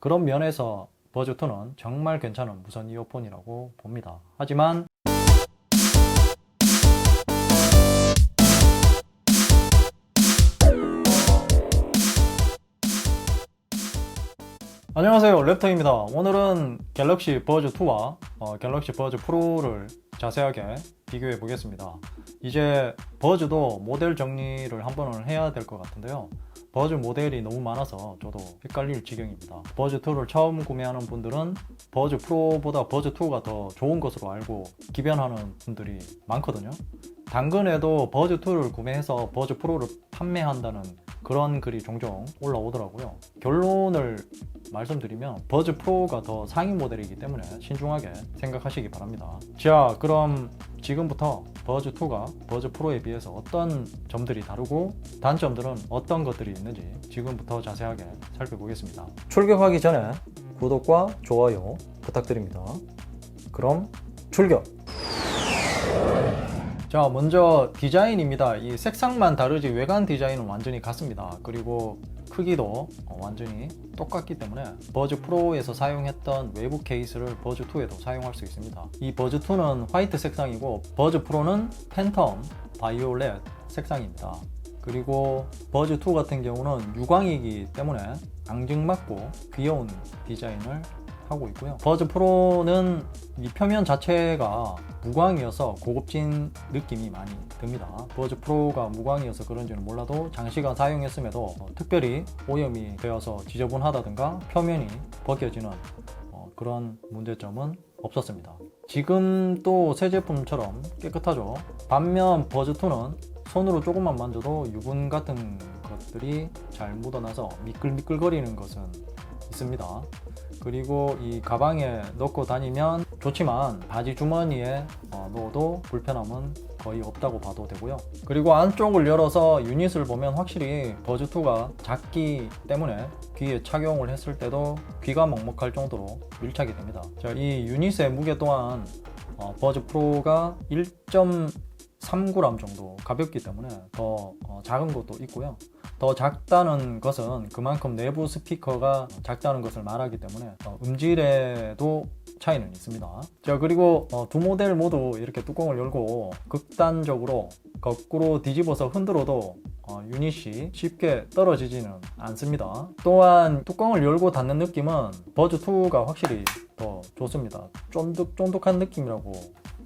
그런 면에서 버즈2는 정말 괜찮은 무선 이어폰이라고 봅니다. 하지만 안녕하세요. 랩터입니다. 오늘은 갤럭시 버즈 2와 어, 갤럭시 버즈 프로를 자세하게 비교해 보겠습니다. 이제 버즈도 모델 정리를 한 번은 해야 될 것 같은데요 버즈 모델이 너무 많아서 저도 헷갈릴 지경입니다 버즈 2를 처음 구매하는 분들은 버즈 프로보다 버즈 2가 더 좋은 것으로 알고 기변하는 분들이 많거든요 당근에도 버즈 2를 구매해서 버즈 프로를 판매한다는 그런 글이 종종 올라오더라고요. 결론을 말씀드리면 버즈 프로가 더 상위 모델이기 때문에 신중하게 생각하시기 바랍니다. 자, 그럼 지금부터 버즈 2가 버즈 프로에 비해서 어떤 점들이 다르고 단점들은 어떤 것들이 있는지 지금부터 자세하게 살펴보겠습니다. 출격하기 전에 구독과 좋아요 부탁드립니다. 그럼 출격! 자 먼저 디자인입니다 이 색상만 다르지 외관 디자인은 완전히 같습니다 그리고 크기도 어, 완전히 똑같기 때문에 버즈 프로에서 사용했던 외부 케이스를 버즈 2에도 사용할 수 있습니다. 이 버즈 2는 화이트 색상이고 버즈 프로는 팬텀 바이올렛 색상입니다. 그리고 버즈 2 같은 경우는 유광이기 때문에 앙증맞고 귀여운 디자인을 하고 있고요. 버즈 프로는 이 표면 자체가 무광이어서 고급진 느낌이 많이 듭니다. 버즈 프로가 무광이어서 그런지는 몰라도 장시간 사용했음에도 어, 특별히 오염이 되어서 지저분하다든가 표면이 벗겨지는 어, 그런 문제점은 없었습니다. 지금 또 새 제품처럼 깨끗하죠. 반면 버즈 2는 손으로 조금만 만져도 유분 같은 것들이 잘 묻어나서 미끌미끌거리는 것은 있습니다. 그리고 이 가방에 넣고 다니면 좋지만 바지 주머니에 어, 넣어도 불편함은 거의 없다고 봐도 되고요. 그리고 안쪽을 열어서 유닛을 보면 확실히 버즈2가 작기 때문에 귀에 착용을 했을 때도 귀가 먹먹할 정도로 밀착이 됩니다. 자, 이 유닛의 무게 또한 어, 버즈 프로가 1.3g 정도 가볍기 때문에 더 어, 작은 것도 있고요. 더 작다는 것은 그만큼 내부 스피커가 작다는 것을 말하기 때문에 어, 음질에도 차이는 있습니다. 자 그리고 어, 두 모델 모두 이렇게 뚜껑을 열고 극단적으로 거꾸로 뒤집어서 흔들어도 어, 유닛이 쉽게 떨어지지는 않습니다. 또한 뚜껑을 열고 닫는 느낌은 버즈2가 확실히 더 좋습니다. 쫀득쫀득한 느낌이라고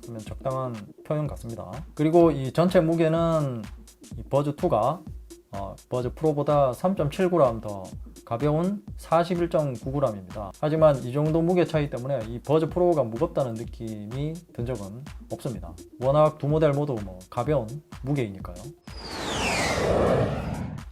하면 적당한 표현 같습니다. 그리고 이 전체 무게는 이 버즈 2가 어, 버즈 프로보다 3.7g 더 가벼운 41.9g입니다. 하지만 이 정도 무게 차이 때문에 이 버즈 프로가 무겁다는 느낌이 든 적은 없습니다. 워낙 두 모델 모두 뭐 가벼운 무게이니까요.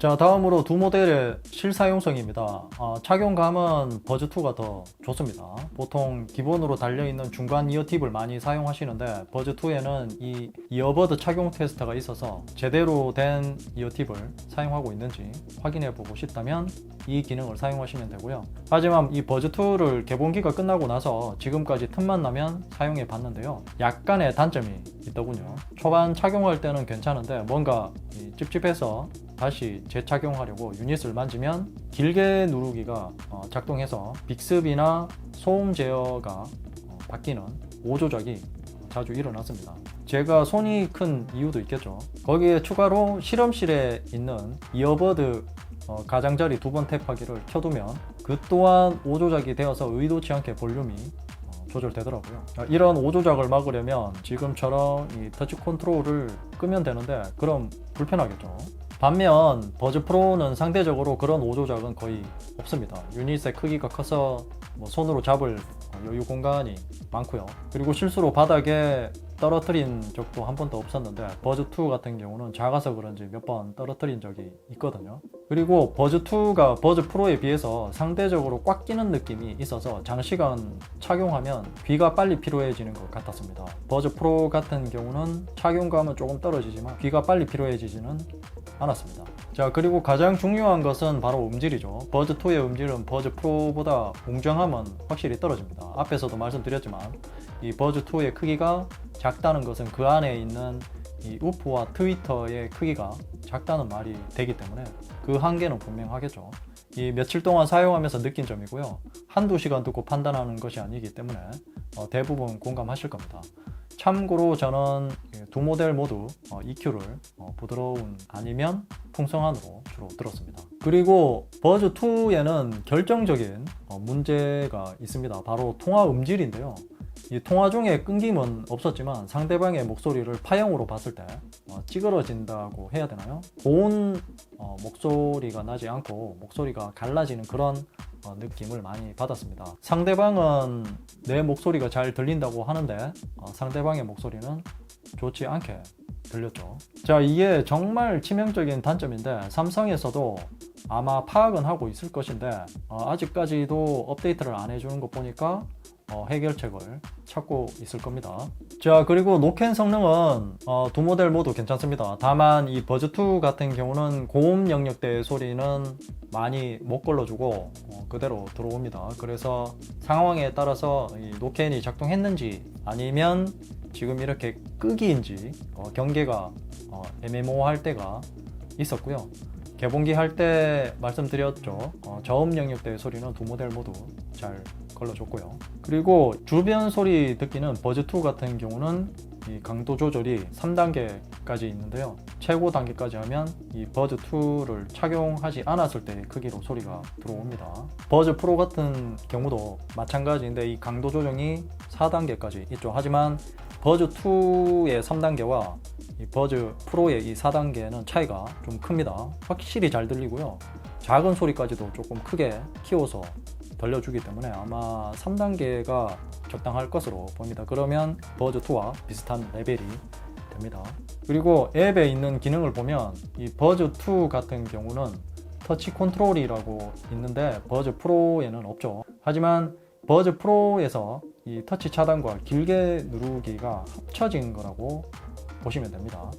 자 다음으로 두 모델의 실사용성입니다. 어, 착용감은 버즈2가 더 좋습니다. 보통 기본으로 달려있는 중간 이어팁을 많이 사용하시는데 버즈2에는 이 이어버드 착용 테스트가 있어서 제대로 된 이어팁을 사용하고 있는지 확인해 보고 싶다면 이 기능을 사용하시면 되고요. 하지만 이 버즈2를 개봉기가 끝나고 나서 지금까지 틈만 나면 사용해 봤는데요. 약간의 단점이 있더군요. 초반 착용할 때는 괜찮은데 뭔가 이 찝찝해서 다시 재착용하려고 유닛을 만지면 길게 누르기가 어, 작동해서 빅습이나 소음 제어가 어, 바뀌는 오조작이 자주 일어났습니다. 제가 손이 큰 이유도 있겠죠. 거기에 추가로 실험실에 있는 이어버드 어, 가장자리 두 번 탭하기를 켜두면 그 또한 오조작이 되어서 의도치 않게 볼륨이 어, 조절되더라고요. 아, 이런 오조작을 막으려면 지금처럼 이 터치 컨트롤을 끄면 되는데 그럼 불편하겠죠. 반면 버즈 프로는 상대적으로 그런 오조작은 거의 없습니다. 유닛의 크기가 커서 뭐 손으로 잡을 여유 공간이 많고요. 그리고 실수로 바닥에 떨어뜨린 적도 한 번도 없었는데 버즈2 같은 경우는 작아서 그런지 몇 번 떨어뜨린 적이 있거든요. 그리고 버즈 2가 버즈 프로에 비해서 상대적으로 꽉 끼는 느낌이 있어서 장시간 착용하면 귀가 빨리 피로해지는 것 같았습니다. 버즈 프로 같은 경우는 착용감은 조금 떨어지지만 귀가 빨리 피로해지지는 않았습니다. 자 그리고 가장 중요한 것은 바로 음질이죠. 버즈 2의 음질은 버즈 프로보다 웅장함은 확실히 떨어집니다. 앞에서도 말씀드렸지만 이 버즈 2의 크기가 작다는 것은 그 안에 있는 이 우프와 트위터의 크기가 작다는 말이 되기 때문에 그 한계는 분명하겠죠. 이 며칠 동안 사용하면서 느낀 점이고요. 한두 시간 두고 판단하는 것이 아니기 때문에 어, 대부분 공감하실 겁니다. 참고로 저는 이두 모델 모두 어, EQ를 어, 부드러운 아니면 풍성한으로 주로 들었습니다. 그리고 버즈 2에는 결정적인 어, 문제가 있습니다. 바로 통화 음질인데요. 이 통화 중에 끊김은 없었지만 상대방의 목소리를 파형으로 봤을 때 어, 찌그러진다고 해야 되나요? 고운 어, 목소리가 나지 않고 목소리가 갈라지는 그런 어, 느낌을 많이 받았습니다. 상대방은 내 목소리가 잘 들린다고 하는데 어, 상대방의 목소리는 좋지 않게 들렸죠. 자, 이게 정말 치명적인 단점인데 삼성에서도 아마 파악은 하고 있을 것인데 어, 아직까지도 업데이트를 안 해주는 것 보니까 어, 해결책을 찾고 있을 겁니다. 자, 그리고 노캔 성능은 어, 두 모델 모두 괜찮습니다. 다만 이 버즈2 같은 경우는 고음 영역대 소리는 많이 못 걸러주고 어, 그대로 들어옵니다. 그래서 상황에 따라서 이 노캔이 작동했는지 아니면 지금 이렇게 끄기인지 어, 경계가 어, 애매모호할 때가 있었고요. 개봉기 할 때 말씀드렸죠. 어, 저음 영역대 소리는 두 모델 모두 잘 걸러줬고요. 그리고 주변 소리 듣기는 버즈2 같은 경우는 이 강도 조절이 3단계까지 있는데요. 최고 단계까지 하면 이 버즈2를 착용하지 않았을 때의 크기로 소리가 들어옵니다. 버즈 프로 같은 경우도 마찬가지인데 이 강도 조정이 4단계까지 있죠. 하지만 버즈2의 3단계와 이 버즈 프로의 이 4단계는 차이가 좀 큽니다. 확실히 잘 들리고요. 작은 소리까지도 조금 크게 키워서 들려주기 때문에 아마 3단계가 적당할 것으로 봅니다. 그러면 버즈2와 비슷한 레벨이 됩니다. 그리고 앱에 있는 기능을 보면 이 버즈2 같은 경우는 터치 컨트롤이라고 있는데 버즈 프로에는 없죠. 하지만 버즈 프로에서 이 터치 차단과 길게 누르기가 합쳐진 거라고 보시면 됩니다.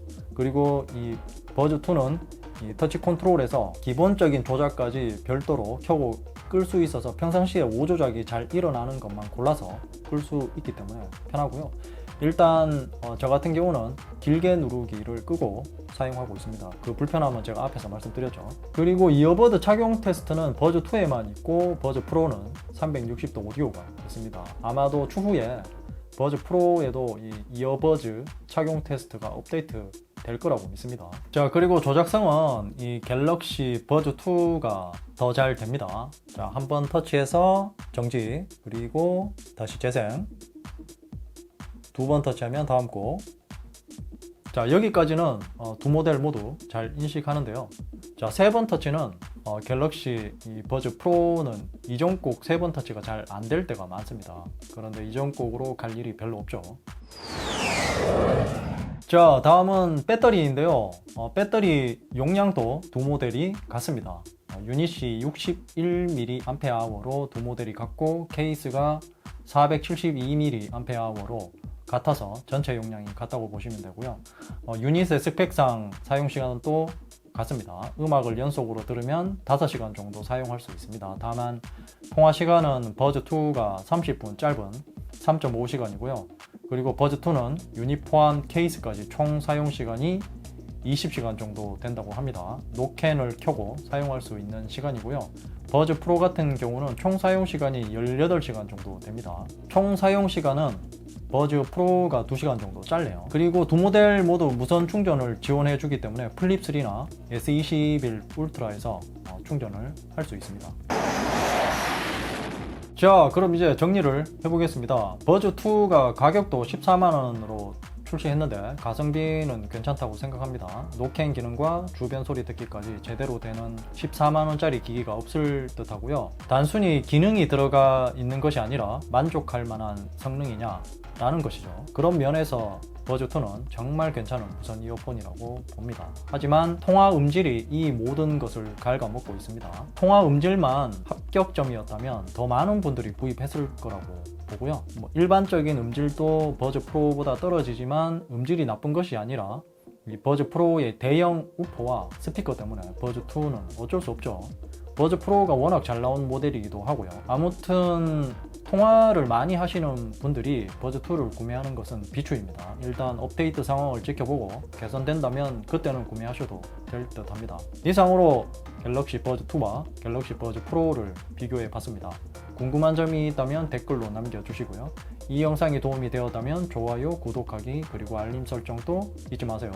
그리고 이 버즈 2는 이 터치 컨트롤에서 기본적인 조작까지 별도로 켜고 끌 수 있어서 평상시에 오조작이 잘 일어나는 것만 골라서 끌 수 있기 때문에 편하고요. 일단 어, 저 같은 경우는 길게 누르기를 끄고 사용하고 있습니다. 그 불편함은 제가 앞에서 말씀드렸죠. 그리고 이어버드 착용 테스트는 버즈 2에만 있고 버즈 프로는 360도 오디오가 있습니다. 아마도 추후에 버즈 프로에도 이 이어버즈 착용 테스트가 업데이트 될 거라고 믿습니다. 자, 그리고 조작성은 이 갤럭시 버즈 2가 더 잘 됩니다. 자, 한번 터치해서 정지, 그리고 다시 재생. 두 번 터치하면 다음 곡. 자, 여기까지는 어, 두 모델 모두 잘 인식하는데요. 자, 세 번 터치는 어, 갤럭시 이 버즈 프로는 이전 곡 세 번 터치가 잘 안 될 때가 많습니다. 그런데 이전 곡으로 갈 일이 별로 없죠. 자, 다음은 배터리인데요. 어, 배터리 용량도 두 모델이 같습니다. 어, 유닛이 61mAh로 두 모델이 같고 케이스가 472mAh로 같아서 전체 용량이 같다고 보시면 되고요. 어, 유닛의 스펙상 사용 시간은 또 같습니다. 음악을 연속으로 들으면 5시간 정도 사용할 수 있습니다. 다만 통화 시간은 버즈2가 30분 짧은 3.5시간이고요. 그리고 버즈2는 유닛 포함 케이스까지 총 사용 시간이 20시간 정도 된다고 합니다. 노캔을 켜고 사용할 수 있는 시간이고요. 버즈 프로 같은 경우는 총 사용 시간이 18시간 정도 됩니다. 총 사용 시간은 버즈 프로가 2시간 정도 짧네요. 그리고 두 모델 모두 무선 충전을 지원해 주기 때문에 플립 3나 S21 울트라에서 어, 충전을 할 수 있습니다. 자, 그럼 이제 정리를 해보겠습니다. 버즈 2가 가격도 14만 원으로 출시했는데 가성비는 괜찮다고 생각합니다. 노캔 기능과 주변 소리 듣기까지 제대로 되는 14만 원짜리 기기가 없을 듯 하고요. 단순히 기능이 들어가 있는 것이 아니라 만족할 만한 성능이냐 라는 것이죠. 그런 면에서 버즈2는 정말 괜찮은 무선 이어폰이라고 봅니다. 하지만 통화 음질이 이 모든 것을 갉아먹고 있습니다. 통화 음질만 합격점이었다면 더 많은 분들이 구입했을 거라고 보고요. 뭐 일반적인 음질도 버즈 프로보다 떨어지지만 음질이 나쁜 것이 아니라 이 버즈 프로의 대형 우퍼와 스피커 때문에 버즈 2는 어쩔 수 없죠. 버즈 프로가 워낙 잘 나온 모델이기도 하고요. 아무튼 통화를 많이 하시는 분들이 버즈2를 구매하는 것은 비추입니다. 일단 업데이트 상황을 지켜보고 개선된다면 그때는 구매하셔도 될 듯 합니다. 이상으로 갤럭시 버즈2와 갤럭시 버즈 프로를 비교해 봤습니다. 궁금한 점이 있다면 댓글로 남겨주시고요. 이 영상이 도움이 되었다면 좋아요, 구독하기, 그리고 알림 설정도 잊지 마세요.